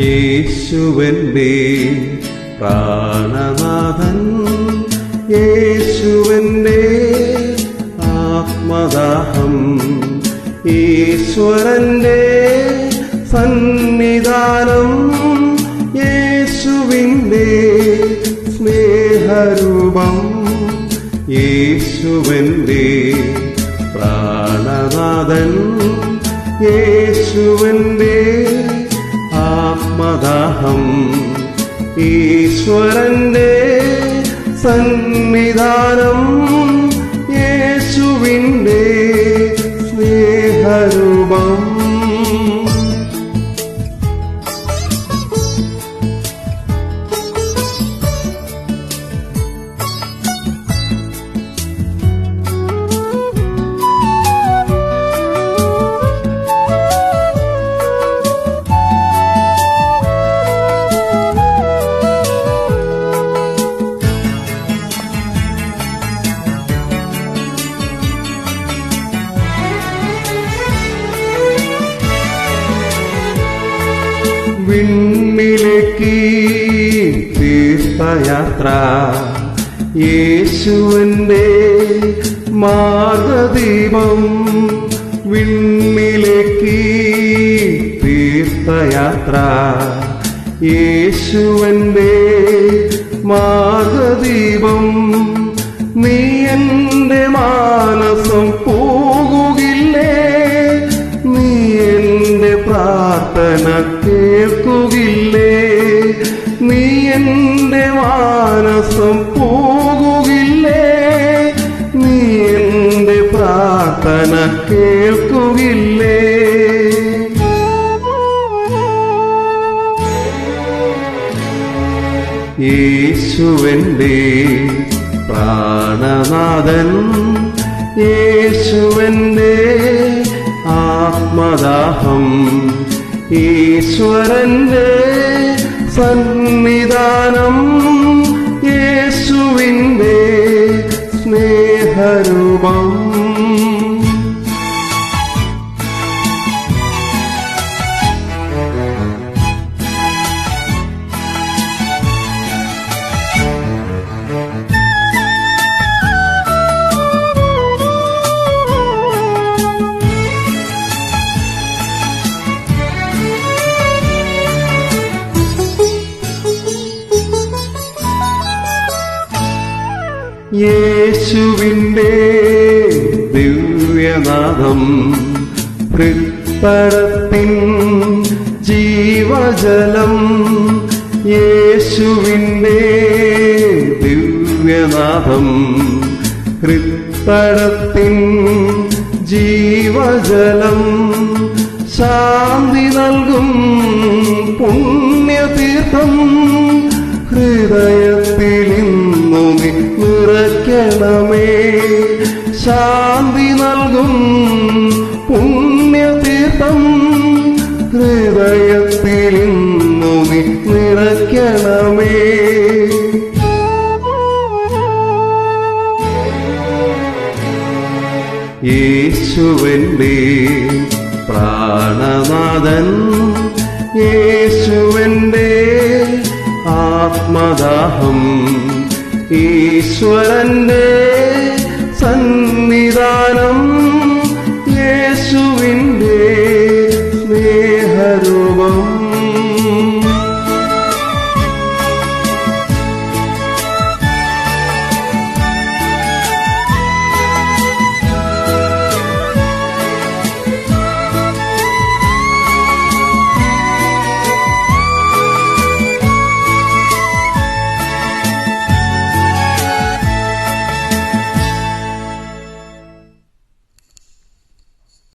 യേശുവന്റെ പ്രാണനാഥൻ യേശുവന്റെ ആത്മദാഹം. ഈശ്വരന്റെ സന്നിധാനം യേശുവിന്റെ സ്നേഹരൂപം. യേശുവന്റെ പ്രാണനാഥൻ യേശുവന്റെ ആത്മദാഹം ഈശ്വരന്റെ സന്നിധാനം യേശുവിന്റെ വിണ്ണിലേക്ക് തീർത്ഥയാത്ര. യേശുവിന്റെ മാർഗദീപം വിണ്ണിലേക്ക് തീർത്ഥയാത്ര. യേശുവന്റെ മാർഗദീപം നീ എന്റെ മാനസം കേൾക്കുകില്ലേ? നീ എന്റെ മാനസം പോകുകില്ലേ? നീ എന്റെ പ്രാർത്ഥന കേൾക്കുകില്ലേ? യേശുവന്റെ പ്രാണനാഥൻ യേശുവന്റെ ആത്മദാഹം ഈശ്വരന്റെ സന്നിധാനം യേശുവിന്റെ സ്നേഹരൂപം. യേശുവിന്റെ ദിവ്യനാഥം കൃപ്പടത്തിൻ ജീവജലം യേശുവിന്റെ ദിവ്യനാഥം കൃപ്പടത്തിൻ ജീവജലം ശാന്തി നൽകും പുണ്യതീർത്ഥം ഹൃദയത്തിലിന്നു ശാന്തി നൽകും പുണ്യതീർത്ഥം. ഹൃദയത്തിലിന്നു നീ നിറയ്ക്കണമേ. യേശുവന്റെ പ്രാണനാഥൻ യേശുവന്റെ ആത്മദാഹം ഈശ്വരന്റെ സന്നിധാനം